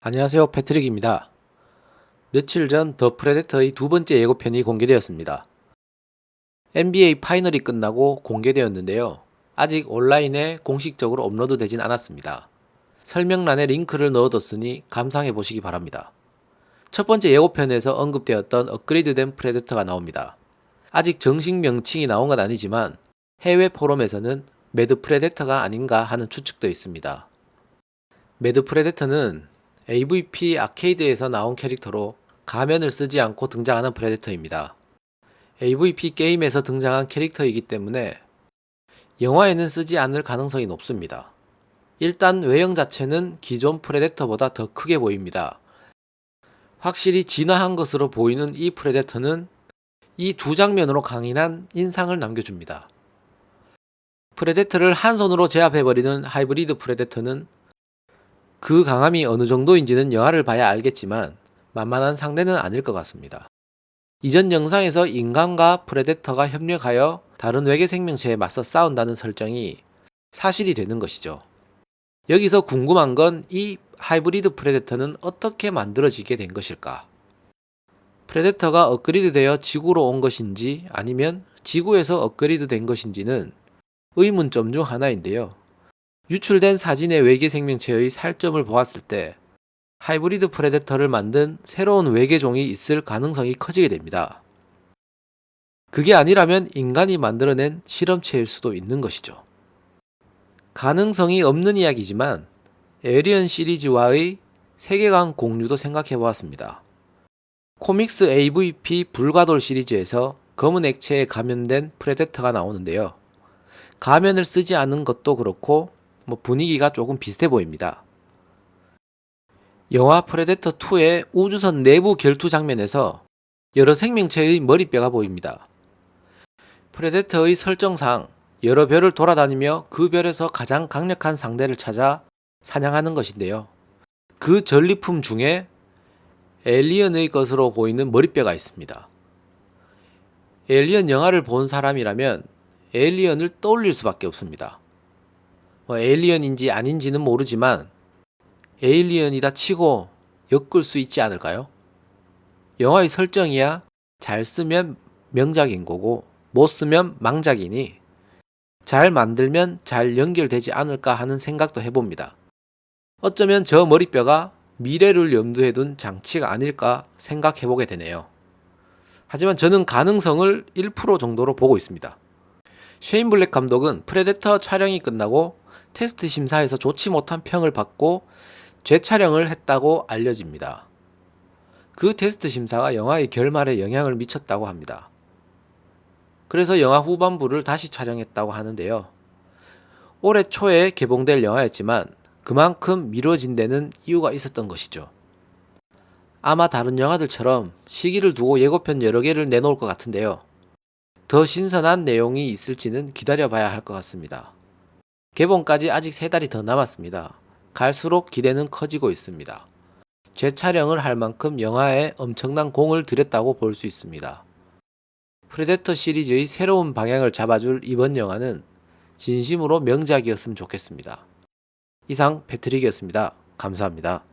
안녕하세요. 패트릭입니다. 며칠 전 더 프레데터의 두 번째 예고편이 공개되었습니다. NBA 파이널이 끝나고 공개되었는데요. 아직 온라인에 공식적으로 업로드 되진 않았습니다. 설명란에 링크를 넣어뒀으니 감상해 보시기 바랍니다. 첫 번째 예고편에서 언급되었던 업그레이드된 프레데터가 나옵니다. 아직 정식 명칭이 나온 건 아니지만 해외 포럼에서는 매드 프레데터가 아닌가 하는 추측도 있습니다. 매드 프레데터는 AVP 아케이드에서 나온 캐릭터로 가면을 쓰지 않고 등장하는 프레데터입니다. AVP 게임에서 등장한 캐릭터이기 때문에 영화에는 쓰지 않을 가능성이 높습니다. 일단 외형 자체는 기존 프레데터보다 더 크게 보입니다. 확실히 진화한 것으로 보이는 이 프레데터는 이 두 장면으로 강인한 인상을 남겨줍니다. 프레데터를 한 손으로 제압해버리는 하이브리드 프레데터는 그 강함이 어느 정도인지는 영화를 봐야 알겠지만 만만한 상대는 아닐 것 같습니다. 이전 영상에서 인간과 프레데터가 협력하여 다른 외계 생명체에 맞서 싸운다는 설정이 사실이 되는 것이죠. 여기서 궁금한 건 이 하이브리드 프레데터는 어떻게 만들어지게 된 것일까? 프레데터가 업그레이드 되어 지구로 온 것인지 아니면 지구에서 업그레이드 된 것인지는 의문점 중 하나인데요. 유출된 사진의 외계 생명체의 살점을 보았을 때 하이브리드 프레데터를 만든 새로운 외계종이 있을 가능성이 커지게 됩니다. 그게 아니라면 인간이 만들어낸 실험체일 수도 있는 것이죠. 가능성이 없는 이야기지만 에리언 시리즈와의 세계관 공유도 생각해 보았습니다. 코믹스 AVP 불가돌 시리즈에서 검은 액체에 감염된 프레데터가 나오는데요. 가면을 쓰지 않은 것도 그렇고 뭐 분위기가 조금 비슷해 보입니다. 영화 프레데터 2의 우주선 내부 결투 장면에서 여러 생명체의 머리뼈가 보입니다. 프레데터의 설정상 여러 별을 돌아다니며 그 별에서 가장 강력한 상대를 찾아 사냥하는 것인데요. 그 전리품 중에 에일리언의 것으로 보이는 머리뼈가 있습니다. 에일리언 영화를 본 사람이라면 에일리언을 떠올릴 수밖에 없습니다. 뭐 에일리언인지 아닌지는 모르지만 에일리언이다 치고 엮을 수 있지 않을까요? 영화의 설정이야 잘 쓰면 명작인 거고 못 쓰면 망작이니 잘 만들면 잘 연결되지 않을까 하는 생각도 해봅니다. 어쩌면 저 머리뼈가 미래를 염두에 둔 장치가 아닐까 생각해보게 되네요. 하지만 저는 가능성을 1% 정도로 보고 있습니다. 쉐인 블랙 감독은 프레데터 촬영이 끝나고 테스트 심사에서 좋지 못한 평을 받고 재촬영을 했다고 알려집니다. 그 테스트 심사가 영화의 결말에 영향을 미쳤다고 합니다. 그래서 영화 후반부를 다시 촬영했다고 하는데요. 올해 초에 개봉될 영화였지만 그만큼 미뤄진 데는 이유가 있었던 것이죠. 아마 다른 영화들처럼 시기를 두고 예고편 여러 개를 내놓을 것 같은데요. 더 신선한 내용이 있을지는 기다려봐야 할 것 같습니다. 개봉까지 아직 세 달이 더 남았습니다. 갈수록 기대는 커지고 있습니다. 재촬영을 할 만큼 영화에 엄청난 공을 들였다고 볼 수 있습니다. 프레데터 시리즈의 새로운 방향을 잡아줄 이번 영화는 진심으로 명작이었으면 좋겠습니다. 이상 패트릭이었습니다. 감사합니다.